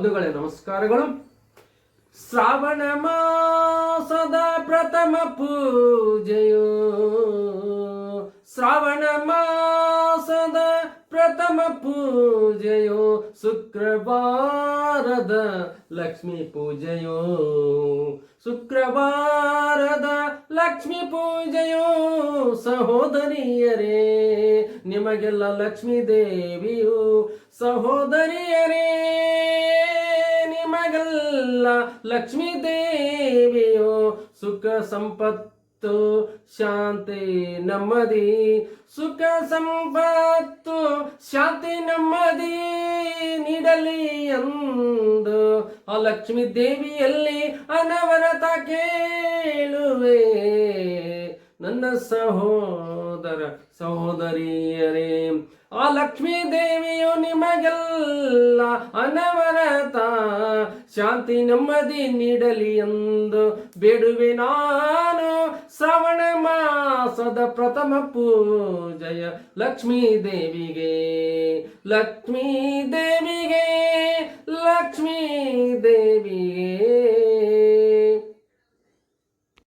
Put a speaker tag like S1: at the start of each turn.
S1: ಬಂಧುಗಳೇ, ನಮಸ್ಕಾರಗಳು. ಶ್ರಾವಣ ಮಾಸದ ಪ್ರಥಮ ಪೂಜೆಯು. ಶ್ರಾವಣ ಮಾಸದ ಪ್ರಥಮ ಪೂಜೆಯು. ಶುಕ್ರವಾರದ ಲಕ್ಷ್ಮೀ ಪೂಜೆಯು. ಶುಕ್ರವಾರದ ಲಕ್ಷ್ಮೀ ಪೂಜೆಯು. ಸಹೋದರಿಯರೇ, ನಿಮಗೆಲ್ಲ ಲಕ್ಷ್ಮೀ ದೇವಿಯು. ಸಹೋದರಿಯರೇ ನಿಮಗೆಲ್ಲ ಲಕ್ಷ್ಮೀ ದೇವಿಯೋ, ಸುಖ ಸಂಪತ್ತು ಶಾಂತಿ ನಮ್ಮದಿ. ಸುಖ ಸಂಪತ್ತು ಶಾಂತಿ ನಮ್ಮದಿ ನೀಡಲಿ ಎಂದು ಆ ಲಕ್ಷ್ಮೀ ದೇವಿಯಲ್ಲಿ ಅನವರತ ಕೇಳುವೆ. ನನ್ನ ಸಹೋದರ ಸಹೋದರಿಯರೇ, ಆ ಲಕ್ಷ್ಮೀ ದೇವಿಯು ನಿಮಗೆಲ್ಲ ಅನವರತ ಶಾಂತಿ ನೆಮ್ಮದಿ ನೀಡಲಿ ಎಂದು ಬೇಡುವೆ ನಾನು. ಶ್ರವಣ ಮಾಸದ ಪ್ರಥಮ ಪೂಜೆಯ ಲಕ್ಷ್ಮೀ ದೇವಿಗೆ ಲಕ್ಷ್ಮೀ ದೇವಿಗೆ ಲಕ್ಷ್ಮೀ ದೇವಿಗೆ.